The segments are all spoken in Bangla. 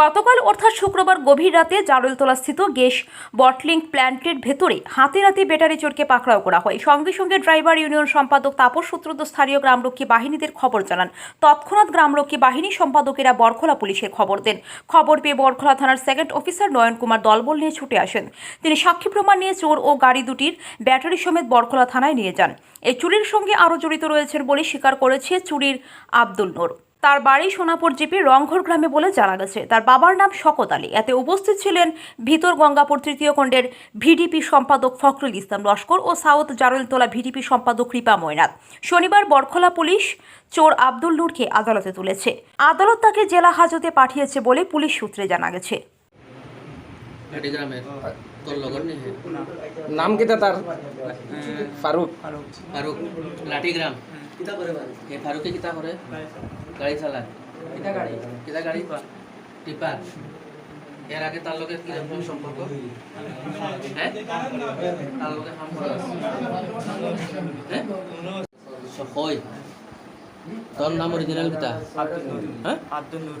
গতকাল অর্থাৎ শুক্রবার গভীর রাতে জারুলতলা স্থিত গ্যাস বটলিং প্ল্যান্টের ভেতরে হাতে রাতে ব্যাটারি চোরকে পাকড়াও করা হয়। সঙ্গে সঙ্গে ড্রাইভার ইউনিয়ন সম্পাদক তাপস সূত্রধ স্থানীয় গ্রামরক্ষী বাহিনীদের খবর জানান। তৎক্ষণাৎ গ্রামরক্ষী বাহিনী সম্পাদকেরা বরখোলা পুলিশের খবর দেন। খবর পেয়ে বরখোলা থানার সেকেন্ড অফিসার নয়ন কুমার দলবল নিয়ে ছুটে আসেন। তিনি সাক্ষী প্রমাণ নিয়ে চোর ও গাড়ি দুটির ব্যাটারি সমেত বরখোলা থানায় নিয়ে যান। এই চুরির সঙ্গে আরও জড়িত রয়েছেন বলে স্বীকার করেছে চুরির আব্দুল নূর। তার বাড়ি সোনাপুর জিপি রংঘর গ্রামে বলে জানা গেছে। তার বাবার নাম শকত আলী। এতে উপস্থিত ছিলেন ভিতর গঙ্গাপুর তৃতীয় খণ্ডের ভিডিপি সম্পাদক ফখরুল ইসলাম লস্কর ও সাউথ জারুলতলা ভিডিপি সম্পাদক কৃপা ময়নাথ শনিবার বরখলা পুলিশ চোর আব্দুল নূরকে আদালতে তুলেছে। আদালত তাকে জেলা হাজতে পাঠিয়েছে বলে পুলিশ সূত্রে জানা গেছে। গাড়িগ্রামের তোর লগর নি হে নাম কিতা তার ফারুক ফারুক লাঠিগ্রাম কিতা করে হে ফারুকে কিতা করে গাড়ি চালায় কিতা গাড়ি? কিতা গাড়ি? টিপার এর আগে তার লগে কি রকম সম্পর্ক হ্যাঁ তার লগে সম্পর্ক আছে। হ্যাঁ তোর নাম অরিজিনাল কিতা? হ্যাঁ আব্দুল নূর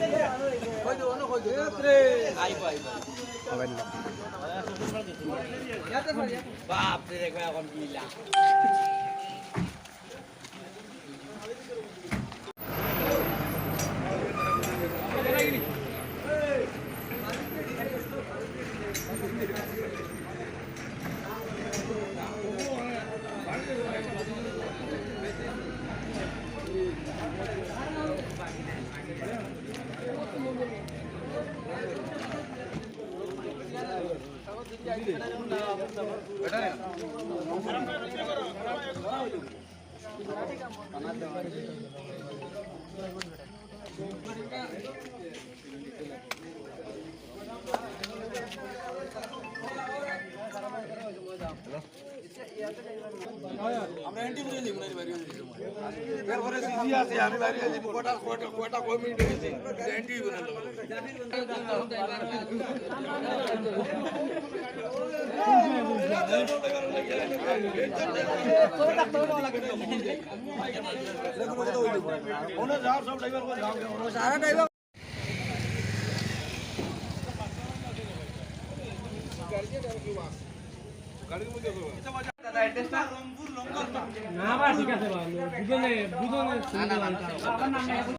লই বড়গলা খার গেছে কোন মেসেজ না বা ঠিক আছে দুজনে দুজনে